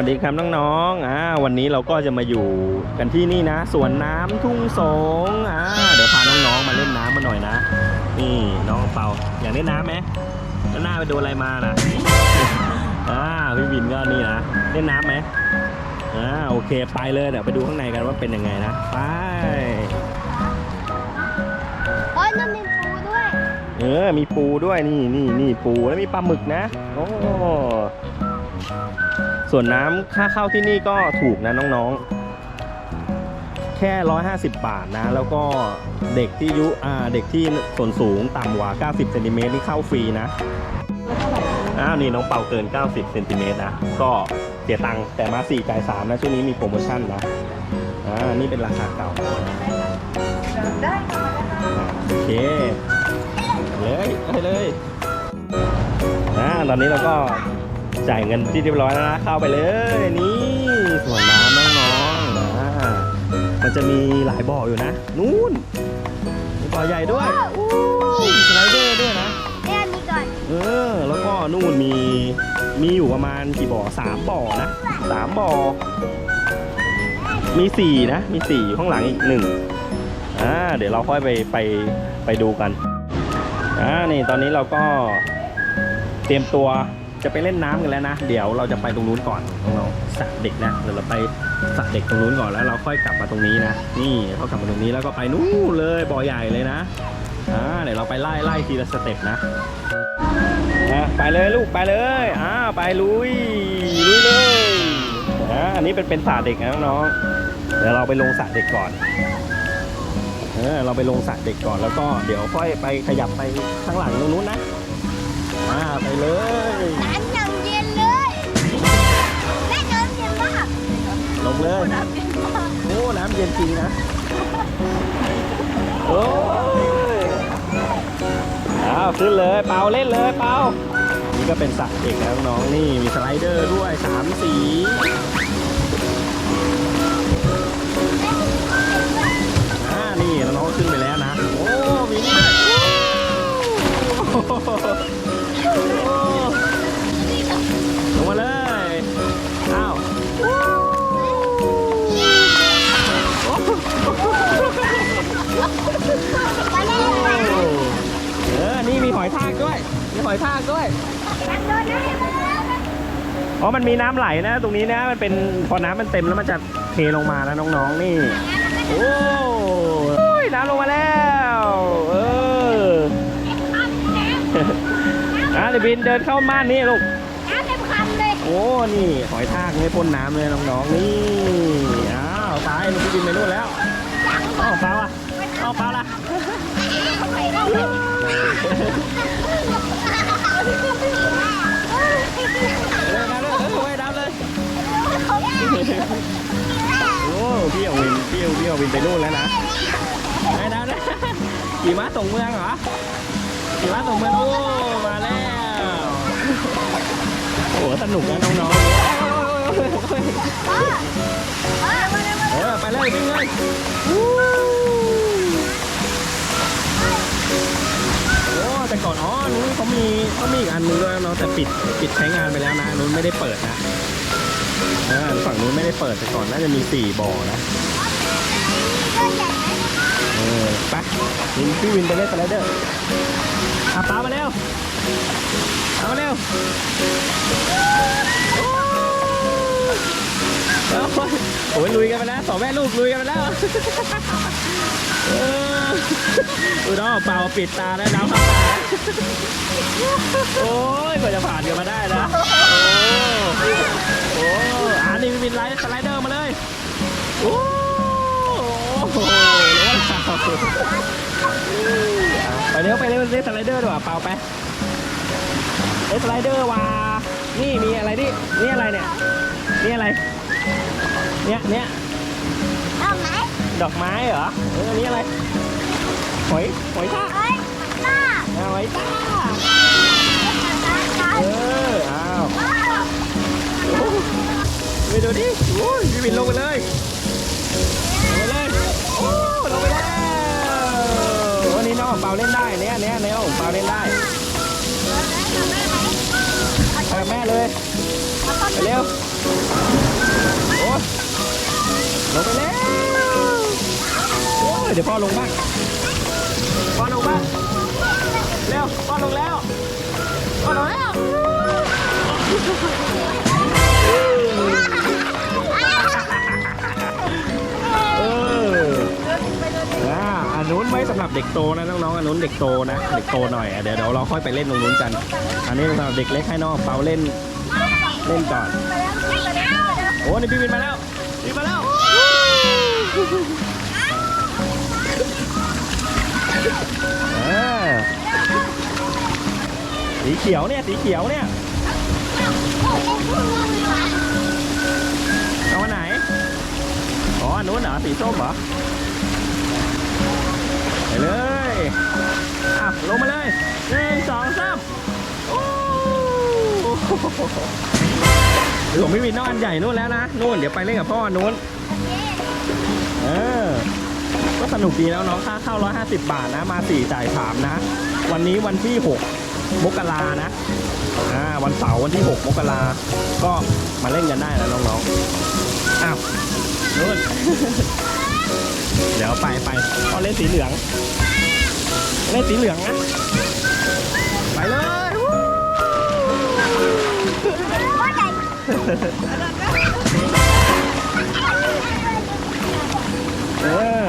วัสดีครับน้องๆอ่าวันนี้เราก็จะมาอยู่กันที่นี่นะสวนน้ำทุ่งสงอ่าเดี๋ยวพาน้องๆมาเล่นน้ำมาหน่อยนะ นี่น้องเปาอยากเล่นน้ำไหมแล้วหน้าไปโดนอะไรมานะอ่าพี่วินก็นี่นะเล่นน้ำไหมอ่าโอเคไปเลยเดี๋ยวไปดูข้างในกันว่าเป็นยังไงนะไปโอ้ยนั่นมีปูด้วย เออมีปูด้วยนี่นี่นี่ปูแล้วมีปลาหมึกนะโอ้ ส่วนน้ำค่าเข้าที่นี่ก็ถูกนะน้องๆ แค่ 150 บาทนะ แล้วก็เด็กที่ยุอ่าเด็กที่ส่วนสูงต่ำกว่า 90เซนติเมตรนี่เข้าฟรีนะอ้าวนี่น้องเป่าเกิน 90เซนติเมตรนะ ก็เสียตังค์แต่มา4จ่าย3นะ ช่วงนี้มีโปรโมชั่นนะอ่านี่เป็นราคาเก่าได้ค่ะโอเคเลยไปเลยอ่าตอนนี้เราก็ จ่ายเงินที่เรียบร้อยแล้วนะเข้าไปเลยนี่สวนน้ำน้องๆอ่ามันจะมีหลายบ่ออยู่นะนู่นมีบ่อใหญ่ด้วยอู้มีสไลเดอร์ด้วยนะเล่นอันนี้ก่อนเออแล้วก็นู่นมีมีอยู่ประมาณกี่บ่อสามบ่อนะสามบ่อมีสี่นะมีสี่อยู่ข้างหลังอีกหนึ่งอ่าเดี๋ยวเราค่อยไปไปไปดูกันอ่านี่ตอนนี้เราก็เตรียมตัว จะไปเล่นน้ำกันแล้วนะ เดี๋ยวเราจะไปตรงนู้นก่อนน้องๆสระเด็กนะเดี๋ยวเราไปสระเด็กตรงนู้นก่อนแล้วเราค่อยกลับมาตรงนี้นะ นี่เขากลับมาตรงนี้แล้วก็ไปนู่นเลยบ่อใหญ่เลยนะอ่าเดี๋ยวเราไปไล่ไล่ทีละสเต็ปนะอะไปเลยลูกไปเลยอ่าไปลุยลุยเลยอ่าอันนี้เป็นเป็นสระเด็กนะน้องๆเดี๋ยวเราไปลงสระเด็กก่อนเออเราไปลงสระเด็กก่อนแล้วก็เดี๋ยวค่อยไปขยับไปข้างหลังตรงนู้นนะ ไปเลยน้ำยังเย็นเลยแม่น้ำเย็นมากลงเลยน้ำเย็นมากโอ้น้ำเย็นจริงนะโอ้ยอ้าวขึ้นเลยเปาเล่นเลยเปานี่ก็เป็นสระเด็กนะน้องๆนี่มีสไลเดอร์ด้วยสามสีอ่านี่แล้วน้องก็ขึ้นไปแล้วนะโอ้มีนี่ อยทากด้วยน้ำโดนน้ำเย็นแล้วอ๋อมันมีน้ำไหลนะ ตรงนี้นะมันเป็นพอน้ำมันเต็มแล้วมันจะเทลงมานะน้องๆนี่โอ้ยน้ำลงมาแล้วเอออะเดี๋ยวบินเดินเข้าม่านนี่ลูกน้ำเต็มคันเลยโอ้นี่หอยทากไม่พ่นน้ำเลยน้องๆนี่อ้าวไปลูกพี่บินไปนู่นแล้วอ้าวเปล่าอะอ้าวเปล่าล่ะ โอ้พี่เอาวินพี่เอาพี่เอาวินไปนู่นแล้วนะไปดาวนะขี่ม้าส่งเมืองเหรอขี่ม้าส่งเมืองโอ้มาแล้วโอ้สนุกนะน้องๆเออไปเลยวิ่งเลย อ๋อนู้นเขามีเขามีอีกอันนึงด้วยเนาะแต่ปิดปิดใช้งานไปแล้วนะนู้นไม่ได้เปิดนะอ่าฝั่งนู้นไม่ได้เปิดแต่ก่อนน่าจะมีสี่บ่อนะเออไปวินพี่วินไปเล่นสไลเดอร์อาป้ามาเร็วเอามาเร็วโอ้ยโอ้ยลุยกันไปแล้วสองแม่ลูกลุยกันไปแล้ว อออุ้ยน้อเปล่าปิดตาแล้วน้ำเข้าตาโอ้ยกว่าจะผ่านกันมาได้นะโอ้โอ้อ่านี่มีไลท์สไลเดอร์มาเลยโอ้โหไปเร็วไปเร็วเล่นสไลเดอร์ดีกว่าเปล่าไปเล่นสไลเดอร์ว่ะนี่มีอะไรนี่นี่อะไรเนี่ยนี่อะไร เนี่ยเนี่ยเอาไดอกไม้เหรอเอออันนี้อะไรหอยหอยทากเฮ้ยป้าเอาหอยทากเอออ้าวโอ้ไปดูดิโอ้ยพี่บินลงไปเลยลงไปเลยโอ้ลงไปแล้ววันนี้น้องของเปาเล่นได้เนี่ยเนี่ยเนี่ยของเปาเล่นได้ไปกับแม่เลยไปเร็วลงไปแล้วโอ้ย เดี๋ยวพ่อลงบ้างพ่อลงบ้างเร็วพ่อลงแล้วพ่อลงแล้วเอออ่าอันนู้นไว้สำหรับเด็กโตนะน้องๆอันนู้นเด็กโตนะเด็กโตหน่อยอะเดี๋ยวเดี๋ยวเราค่อยไปเล่นตรงนู้นกัน อันนี้สำหรับเด็กเล็กให้น้องเปาเล่นเล่นก่อนโอ้นี่พี่วินมาแล้วพี่มาแล้ว อ่าสีเขียวเนี่ยสีเขียวเนี่ยเอาอันไหนอ๋ออันนู้นเหรอสีส้มเหรอไปเลยอะลงมาเลยหนึ่งสองสามโอ้หรือผมไม่มีนอนใหญ่นู่นแล้วนะนู่นเดี๋ยวไปเล่นกับพ่อนู้น นุกดีแล้วน้องค่าเข้า 150 บาทนะ มา 4 จ่าย 3 นะ วันนี้วันที่ 6 มกรานะอ่าวันเสาร์วันที่ 6 มกราก็มาเล่นกันได้นะน้องๆอ้าวนู่นเดี๋ยวไปไปเล่นสีเหลือง เล่นสีเหลืองนะ ไปเลยเออ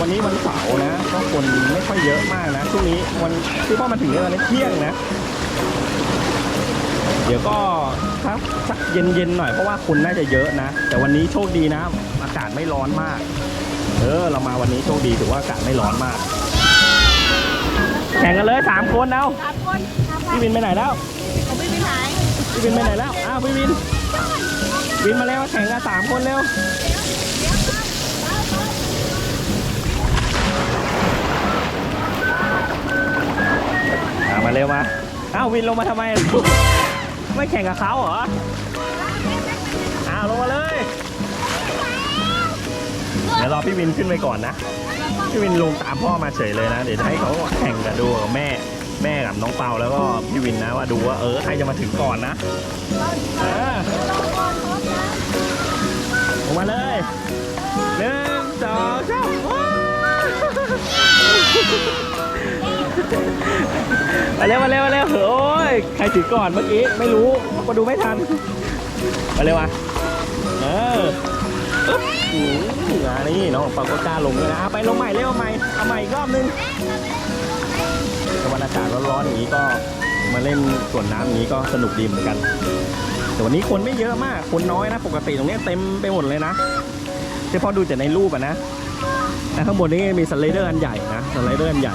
วันนี้วันเสาร์นะก็คนไม่ค่อยเยอะมากนะช่วงนี้วันที่พ่อมาถึงเนี่ยตอนนี้เที่ยงนะ เดี๋ยวก็ครับสักเย็นๆหน่อยเพราะว่าคนน่าจะเยอะนะ แต่วันนี้โชคดีนะ อากาศไม่ร้อนมาก เออเรามาวันนี้โชคดีถือว่าอากาศไม่ร้อนมาก แข่งกันเลยสามคนเอาสามคนสามคนพี่วินไปไหนแล้วผมไม่มีหายพี่วินไปไหนแล้วอ้าวพี่วินวินมาแล้วแข่งกันสามคนเร็ว มาเร็วมาอ้าววินลงมาทำไม ไม่แข่งกับเขาเหรออ้าวลงมาเลย เดี๋ยวรอพี่วินขึ้นไปก่อนนะ พี่วินลงตามพ่อมาเฉยเลยนะ เดี๋ยวจะให้เขาแข่งกันดูกับแม่ แม่กับน้องเปาแล้วก็พี่วินนะว่าดูว่าเออใครจะมาถึงก่อนนะเออลงมาเลยหนึ่งสองสาม มาเร็วมาเร็วมาเร็วโอ้ยใครถึงก่อนเมื่อกี้ไม่รู้มาดูไม่ทันมาเร็วมาเอออึ๊บอืมอ่านี่น้องเปาก็กล้าลงเลยนะไปลงใหม่เร็วใหม่เอาใหม่อีกรอบนึงแต่วันอากาศร้อนๆอย่างนี้ก็มาเล่นสวนน้ำอย่างนี้ก็สนุกดีเหมือนกัน แต่วันนี้คนไม่เยอะมาก คนน้อยนะ ปกติตรงนี้เต็มไปหมดเลยนะที่พอดูจากในรูปอะนะแต่ข้างบนนี้มีสไลเดอร์อันใหญ่นะสไลเดอร์อันใหญ่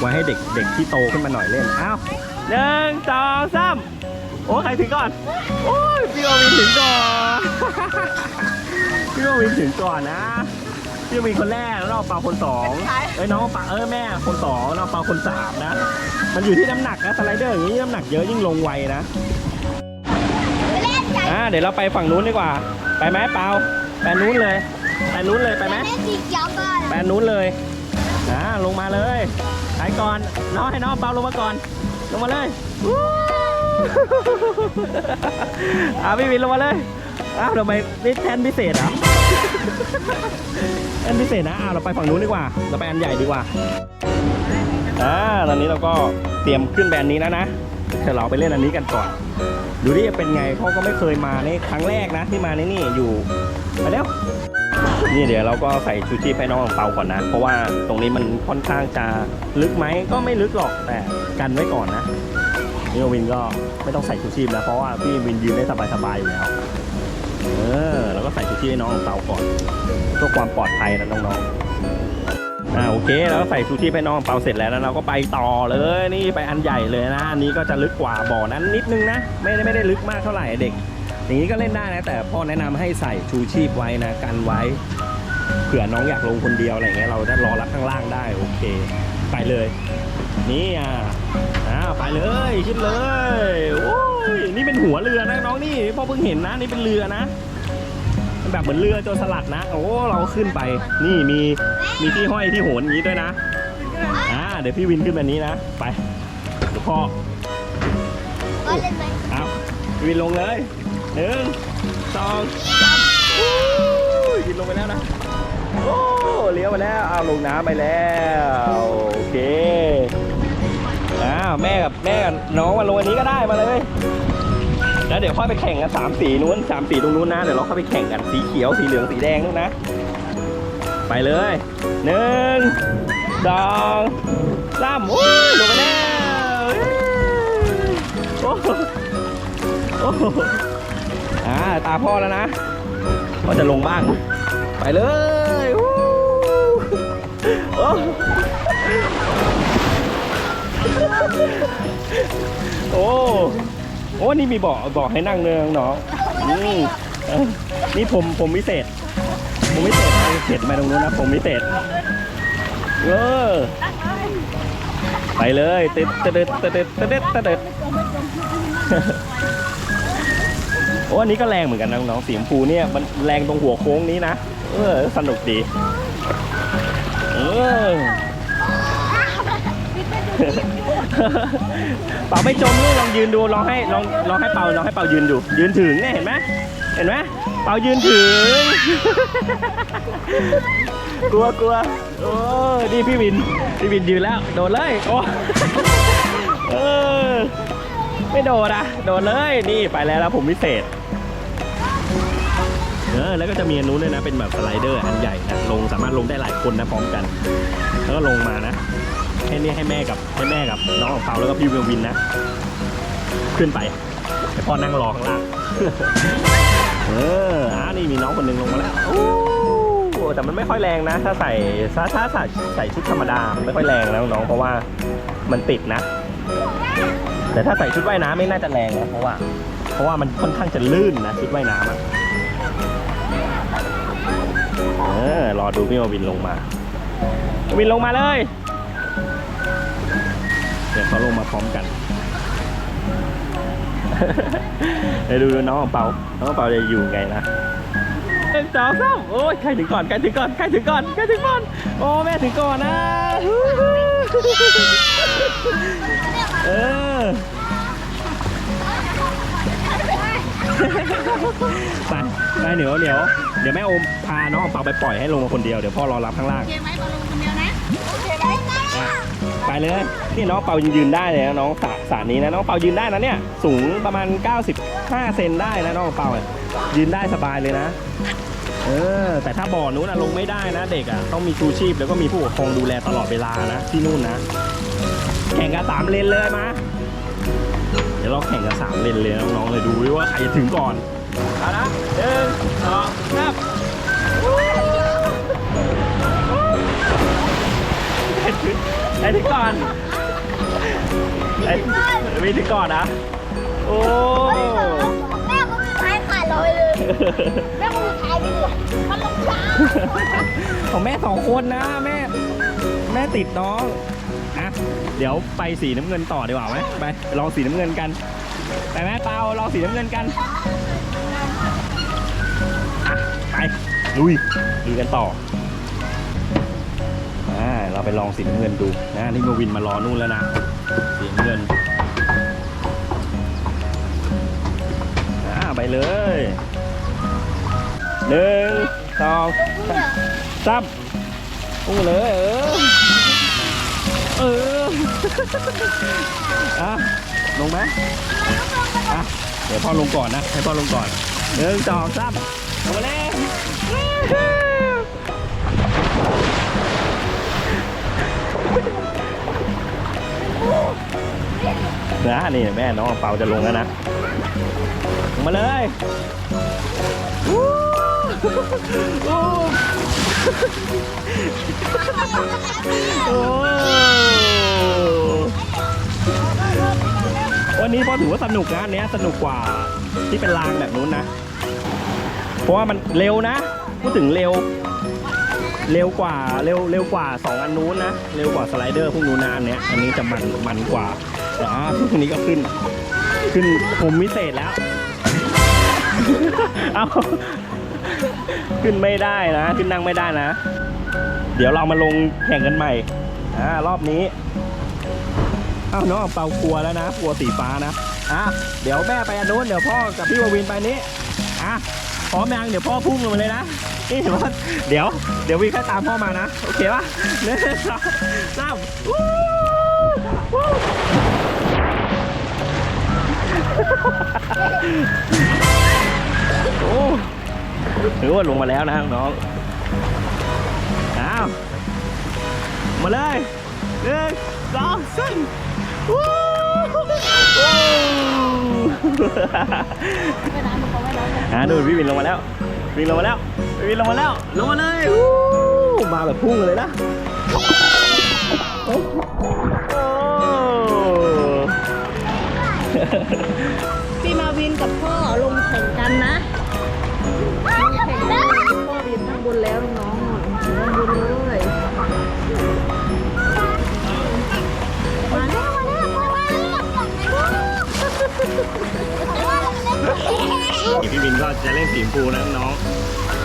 ไว้ให้เด็กเด็กที่โตขึ้นมาหน่อยเล่น อ้าวหนึ่งสองสามโอ้ ใครถึงก่อน โอ้ยพี่โอวินถึงก่อน พี่โอวินถึงก่อนนะ พี่โอวินคนแรกแล้วน้องเปาคนสองเอ้ยน้องเปาเออแม่คนสองน้องเปาคนสามนะ มันอยู่ที่น้ำหนักนะสไลเดอร์อย่างนี้น้ำหนักเยอะยิ่งลงไวนะเล่นใหญ่อ่าเดี๋ยวเราไปฝั่งนู้นดีกว่า ไปไหมเปาไปนู้นเลย ไปนู้นเลยไปไหมเล่นสีเขียวก่อนไปนู้นเลย อ่าลงมาเลย ไปก่อนน้องให้น้องเปาลงมาก่อน ลงมาเลยอาพี่วินลงมาเลย อ้าวทำไมนี่แทนพิเศษเหรอแทนพิเศษนะอ้าวเราไปฝั่งนู้นดีกว่า เราไปอันใหญ่ดีกว่าอ่าตอนนี้เราก็เตรียมขึ้นแบรนด์นี้แล้วนะเดี๋ยวเราไปเล่นอันนี้กันก่อน ดูดิจะเป็นไงเพราก็ไม่เคยมาในครั้งแรกนะที่มาในนี่อยู่มาแล้ว นี่เดี๋ยวเราก็ใส่ชูชีพให้น้องเปาก่อนนะ เพราะว่าตรงนี้มันค่อนข้างจะลึกไหมก็ไม่ลึกหรอกแต่กันไว้ก่อนนะนี่วินก็ไม่ต้องใส่ชูชีพแล้วเพราะว่าพี่วินยืนได้สบายๆอยู่แล้วเออแล้วก็ใส่ชูชีพให้น้องเปาก่อนเพื่อความปลอดภัยนะน้องๆอ่าโอเคแล้วก็ใส่ชูชีพให้น้องเปาเสร็จแล้วแล้วเราก็ไปต่อเลยนี่ไปอันใหญ่เลยนะ อันนี้ก็จะลึกกว่าบ่อนั้นนิดนึงนะไม่ได้ไม่ได้ลึกมากเท่าไหร่เด็ก อย่างนี้ก็เล่นได้นะ แต่พ่อแนะนำให้ใส่ชูชีพไว้นะกันไว้เผื่อน้องอยากลงคนเดียวอะไรเงี้ยเราจะรอรับข้างล่างได้โอเค ไปเลย นี่อะอ้าวไปเลยขึ้นเลยโอ้ยนี่เป็นหัวเรือนะน้องนี่พ่อเพิ่งเห็นนะนี่เป็นเรือนะเป็นแบบเหมือนเรือโจรสลัดนะ โอ้เราก็ขึ้นไป นี่มีมีที่ห้อยที่โหนอย่างนี้ด้วยนะอ่าเดี๋ยวพี่วินขึ้นแบบนี้นะไปเดี๋ยวพ่อก็เล่นไหมเอาพี่วินลงเลย หนึ่งสองสามอู้ยินลงไปแล้วนะ โอ้เลี้ยวไปแล้วเอาลงน้ำไปแล้วโอเคอ้าวแม่กับแม่กับน้องมาลงอันนี้ก็ได้มาเลยแล้วเดี๋ยวค่อยไปแข่งกันสามสีนู้นสามสีตรงนู้นนะเดี๋ยวเราค่อยไปแข่งกันสีเขียวสีเหลืองสีแดงนู้นนะ ไปเลยหนึ่งสองสามโอ้ยลงไปแล้วโอ้โหโอ่าตาพ่อแล้วนะพ่อจะลงบ้าง ไปเลยโอ้โอ้โอ้นี่มีเบอกบอกให้นั่งเนืองเนาะอืมนี่ผมผมพิเศษ ผมพิเศษไปเขียนมาตรงนู้นนะผมพิเศษเออไปเลยติดติดติดติดติดติดติด โอ้อันนี้ก็แรงเหมือนกันน้องๆสีชมพูเนี่ยมันแรงตรงหัวโค้งนี้นะเออสนุกดีเออเป่าไม่จมลูกลองยืนดูลองให้ลองลองให้เป่าลองให้เป่ายืนดู ยืนถึงเนี่ยเห็นไหมเห็นไหมเป่ายืนถึง กลัวกลัวโอ้นี่พี่วิน พี่วินยืนแล้ว โดดเลยโอ้เออ ไม่โดดอะ โดดเลยนี่ไปแล้วแล้วผมพิเศษเออแล้วก็จะมีอันนู้นด้วยนะเป็นแบบสไลเดอร์อันใหญ่นะลงสามารถลงได้หลายคนนะพร้อมกัน แล้วก็ลงมานะให้นี่ให้แม่กับให้แม่กับน้องของเปาแล้วก็พี่วิววินนะ ขึ้นไปให้พ่อนั่งรอข้างล่างเอออ่านี่มีน้องคนหนึ่งลงมาแล้วโอ้แต่มันไม่ค่อยแรงนะ ถ้าใส่ถ้าถ้าใส่ใส่ชุดธรรมดาไม่ค่อยแรงนะน้องเพราะว่ามันติดนะ แต่ถ้าใส่ชุดว่ายน้ำไม่น่าจะแรงนะเพราะว่า เพราะว่ามันค่อนข้างจะลื่นนะชุดว่ายน้ำอะเออรอดูพี่มาวินลงมาวินลงมาเลย เดี๋ยวเขาลงมาพร้อมกันเดี๋ยวดูน้องของเปาน้องของเปาจะอยู่ไงนะหนึ่งสองสามโอ้ยใครถึงก่อนใครถึงก่อนใครถึงก่อนใครถึงก่อน โอ้แม่ถึงก่อนนะ เออ ไปไปเดี๋ยวเดี๋ยวเดี๋ยวแม่โอมพาน้องของเปาไปปล่อยให้ลงมาคนเดียวเดี๋ยวพ่อรอรับข้างล่างโอเคไหมบอลลูนคนเดียวนะ โอเคไหมไปเลย นี่น้องเปายืนได้เลยนะน้องสระสระนี้นะน้องเปายืนได้นะเนี่ย สูงประมาณ 95 เซนได้นะน้องเปาอะยืนได้สบายเลยนะ เออ แต่ถ้าบ่อนู้นอะลงไม่ได้นะ เด็กอะต้องมีชูชีพแล้วก็มีผู้ปกครองดูแลตลอดเวลานะที่นู่นนะ แข่งกันสามเลนเลยมา เดี๋ยวเราแข่งกันสามเลนเลยน้องๆเลยดูด้วยว่าใครจะถึงก่อนเอาละหนึ่งสองสามใครถึงใครถึงก่อนไอ้มีที่ก่อนนะโอ้แม่ก็มีท้ายขาดลอยเลยแม่ก็มีท้ายไปเลยมันลงช้าของแม่สองคนนะแม่ แม่ติดน้องอะ เดี๋ยวไปสีน้ำเงินต่อดีกว่าไหมไปลองสีน้ำเงินกัน ไปแม่เปาลองสีน้ำเงินกันอะไปลุยลุยกันต่ออ่าเราไปลองสีน้ำเงินดูนะนี่มาวินมารอนู่นแล้วนะสีน้ำเงินอ่าไปเลยหนึ่งสองสามอู้เลยเออเออ อะลงไหมอะเดี๋ยวพ่อลงก่อนนะ ให้พ่อลงก่อนหนึ่งสองสามลงมาแล้วนะนี่แม่น้องเปาจะลงแล้วนะลงมาเลยวู้วู้ โอ้วันนี้พ่อถือว่าสนุกนะอันเนี้ยสนุกกว่าที่เป็นรางแบบนู้นนะ เพราะว่ามันเร็วนะ พูดถึงเร็ว เร็วกว่าเร็วเร็วกว่าสองอันนู้นนะเร็วกว่าสไลเดอร์พวกนู้นนะอันเนี้ยอันนี้จะมันมันกว่าแต่อ่าพวกนี้ก็ขึ้น ขึ้นผมวิเศษแล้ว เอา ขึ้นไม่ได้นะ ขึ้นนั่งไม่ได้นะ เดี๋ยวเรามาลงแข่งกันใหม่อ่ารอบนี้อ้าวน้องเปากลัวแล้วนะกลัวสีฟ้านะอะเดี๋ยวแม่ไปอันนู้นเดี๋ยวพ่อกับพี่ววินไปนี้อะพร้อมยังเดี๋ยวพ่อพุ่งลงมาเลยนะนี่เดี๋ยวเดี๋ยวเดี๋ยววินแค่ตามพ่อมานะโอเคปะหนึ่งสองสามวู้วู้โอ้ ถือว่าลงมาแล้วนะน้องอ้าวมาเลยหนึ่งสองสามวู้วู้ไม่น้ำมันก็ไม่น้ำอ่าดูพี่วินลงมาแล้ววินลงมาแล้วพี่วินลงมาแล้วลงมาเลยวู้มาแบบพุ่งเลยนะโอ้พี่มาวินกับพ่อลงแข่งกันนะลงแข่งกัน พ่อวินข้างบนแล้วน้องๆข้างบนเลยมาแล้วมาแล้วมาแล้วพี่วินก็จะเล่นสีชมพูนะน้อง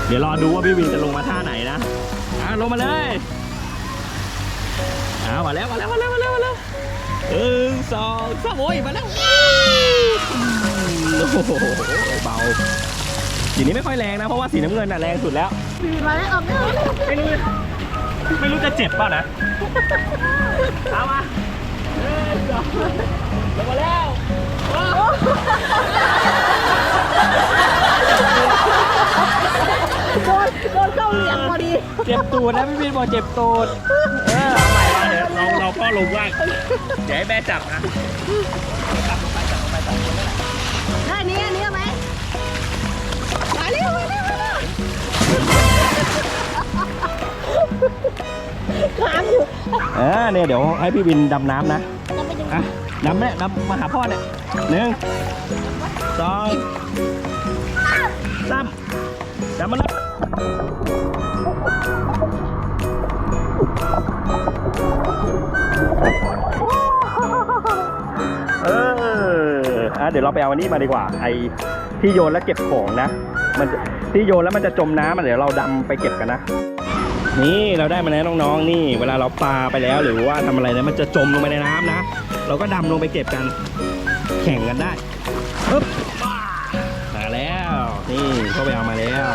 เดี๋ยวรอดูว่าพี่วินจะลงมาท่าไหนนะอ่าลงมาเลยอ่ามาแล้วมาแล้วมาแล้วมาแล้วมาแล้วหนึ่งสองสามโอ้ยมาแล้วโอ้โหเบา สีนี้ไม่ค่อยแรงนะ เพราะว่าสีน้ำเงินน่ะแรงสุดแล้ว มาแล้วออกแล้วไม่รู้ไม่รู้จะเจ็บเปล่านะเอามาเอ้ยสองลงมาแล้วโอ้โดนโดนเข้าเหลี่ยมพอดีเจ็บตูดนะพี่บินบอกเจ็บตูดเออเอาใหม่มาเดี๋ยวเราเราพ่อลงว่างเดี๋ยวให้แม่จับนะ ค้างอยู่เออเนี่ยเดี๋ยวให้พี่บินดำน้ำนะจะไปดูอะดำเนี่ยดำมาหาพ่อเนี่ยหนึ่งสองสามดำมาเลยเอออะเดี๋ยวเราไปเอาอันนี้มาดีกว่า ไอที่โยนแล้วเก็บของนะ มันจะ ที่โยนแล้วมันจะจมน้ำเดี๋ยวเราดำไปเก็บกันนะ นี่เราได้มาแล้วน้องๆ นี่ เวลาเราปลาไปแล้วหรือว่าทำอะไรนะมันจะจมลงไปในน้ำนะ เราก็ดำลงไปเก็บกัน แข่งกันได้ปึ๊บมาแล้ว นี่ก็ไปเอามาแล้ว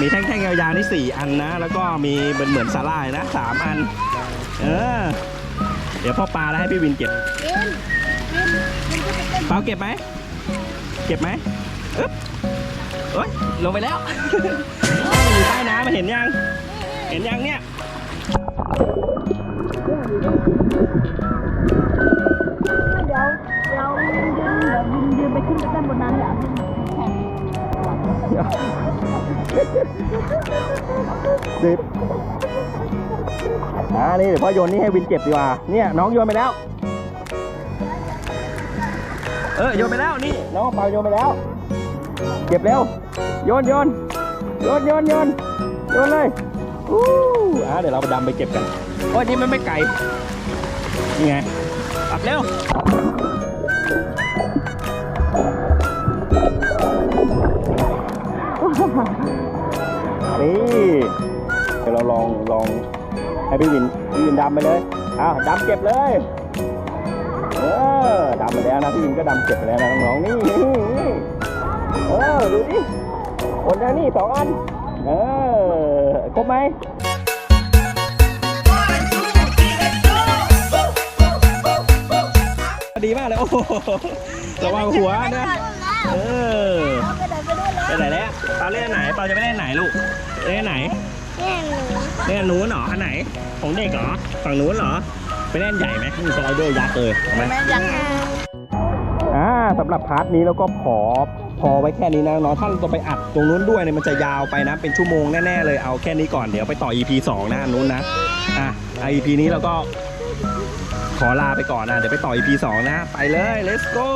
มีแท่งๆยาวๆนี่สี่อันนะ แล้วก็มีเหมือนเหมือนสาลายนะสามอัน เออ เดี๋ยวพ่อปลาแล้วให้พี่วินเก็บเป็นเปาเก็บไหม เก็บไหมอึ๊บ เอ้ยลงไปแล้วอยู่ใต้น้ำมาเห็นยัง เห็นยังเนี่ยเดี๋ยวเดี๋ยวยืนยืนเดี๋ยวยืนยืนไปขึ้นไปด้านบนนั้นเดี๋ยวแข่งสิบอ่านี่เดี๋ยวพ่อโยนนี่ให้วินเก็บดีกว่า เนี่ยน้องโยนไปแล้ว เออโยนไปแล้วนี่ น้องเปาโยนไปแล้ว เก็บเร็ว โยนโยนโยนโยนโยนโยนเลยอู้อ่าเดี๋ยวเราไปดำไปเก็บกันโอ้ยนี่มันไม่ไกลนี่ไงปักเร็วนี่เดี๋ยวเราลองลองให้พี่วินพี่วินดำไปเลยอ้าวดำเก็บเลยเออดำไปแล้วนะพี่วินก็ดำเก็บไปแล้วนะน้องๆนี่นี่นี่เออดูดิ คนละนี่สองอัน เออ ครบไหมดีมากเลย โอ้โหระวังหัวนะ เออเอาไปไหนไปด้วยเลยไปไหนแล้วเปาเล่นอันไหนเปาจะไปเล่นอันไหนลูกเล่นอันไหนแม่หนูเล่นอันนู้นเหรออันไหน ของเด็กเหรอ ฝั่งนู้นเหรอ ไปเล่นใหญ่ไหมมีสไลเดอร์ยักษ์เลยเอาไหมแม่ยังอ่าสำหรับพาร์ทนี้แล้วก็ขอพ อไว้แค่นี้นะน้องท่าเราจะไปอัดตรงนู้นด้วยเนี่ยมันจะยาวไปนะ เป็นชั่วโมงแน่ๆเลยเอาแค่นี้ก่อนเดี๋ยวไปต่อ EP 2นะอันนู้นนะอะอะ EP นี้เราก็ขอลาไปก่อนนะเดี๋ยวไปต่อ EP 2นะ ไปเลย let's go